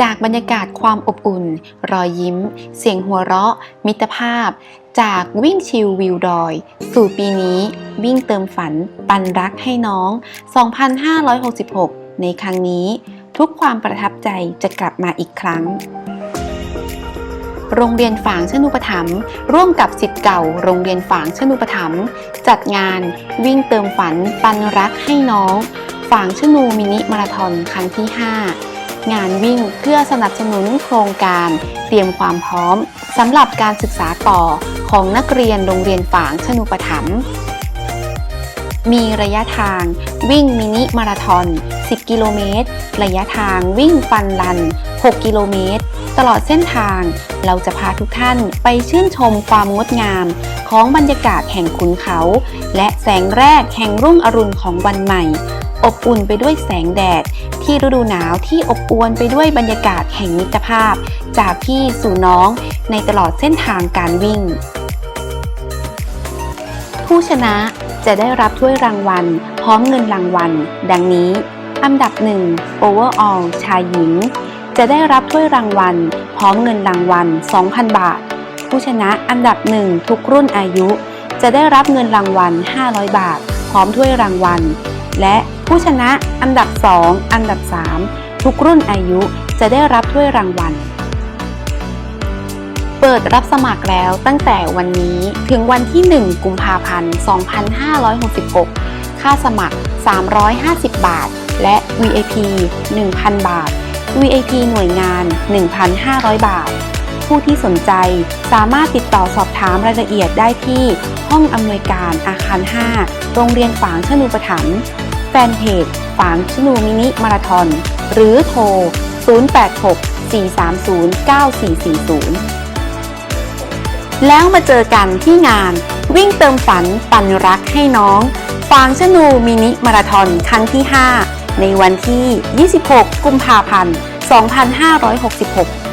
จากบรรยากาศความอบอุ่น รอยยิ้ม เสียงหัวเราะ มิตรภาพ จากวิ่งชิลวิวดอย สู่ปีนี้ วิ่งเติมฝัน ปันรักให้น้อง 2566 ในครั้งนี้ ทุกความประทับใจจะกลับมาอีกครั้ง โรงเรียนฝางชนุปถัมภ์ร่วมกับสิทธิ์เก่า โรงเรียนฝางชนุปถัมภ์จัดงาน วิ่งเติมฝัน ปันรักให้น้อง ฝางชนูมินิมาราธอนครั้งที่ 5 งานวิ่งเพื่อสนับสนุนโครงการเตรียมความพร้อมสำหรับการศึกษาต่อของนักเรียนโรงเรียนฝางชนุปถัมภ์มีระยะทางวิ่งมินิมาราธอน 10 กิโลเมตร ระยะทางวิ่งฟันลัน 6 กิโลเมตร ตลอดเส้นทางเราจะพาทุกท่านไปชื่นชมความงดงาม ของบรรยากาศแห่งขุนเขา และแสงแรกแห่งรุ่งอรุณของวันใหม่ อบอุ่นไปด้วยแสงแดด ที่ฤดูหนาวที่อบอวลไปด้วยบรรยากาศแห่งมิตรภาพ จากพี่สู่น้องในตลอดเส้นทางการวิ่ง ผู้ชนะจะได้รับถ้วยรางวัล พร้อมเงินรางวัล ดังนี้ อันดับ 1 Overall ชายหญิง จะได้รับถ้วยรางวัล พร้อมเงินรางวัล 2,000 บาท ผู้ชนะอันดับ 1 ทุกรุ่นอายุ จะได้รับเงินรางวัล 500 บาท พร้อมถ้วยรางวัล และ ผู้ชนะอันดับ 2 อันดับ 3 ทุกรุ่นอายุจะได้รับถ้วยรางวัล เปิดรับสมัครแล้วตั้งแต่วันนี้ถึงวันที่ 1 กุมภาพันธ์ 2566 ค่าสมัคร 350 บาท และ VIP 1,000 บาท VIP หน่วยงาน 1,500 บาท ผู้ที่สนใจสามารถติดต่อสอบถามรายละเอียดได้ที่ห้องอำนวยการอาคาร 5 โรงเรียนฝางชนูปถัมภ์ แฟนเพจฝางชนูมินิมาราทอนหรือโทร 086 430 9440 แล้วมาเจอกันที่งานวิ่งเติมฝันปันรักให้น้องฟางชนูมินิมาราทอนครั้งที่ 5 ในวันที่ 26 กุมภาพันธ์ 2566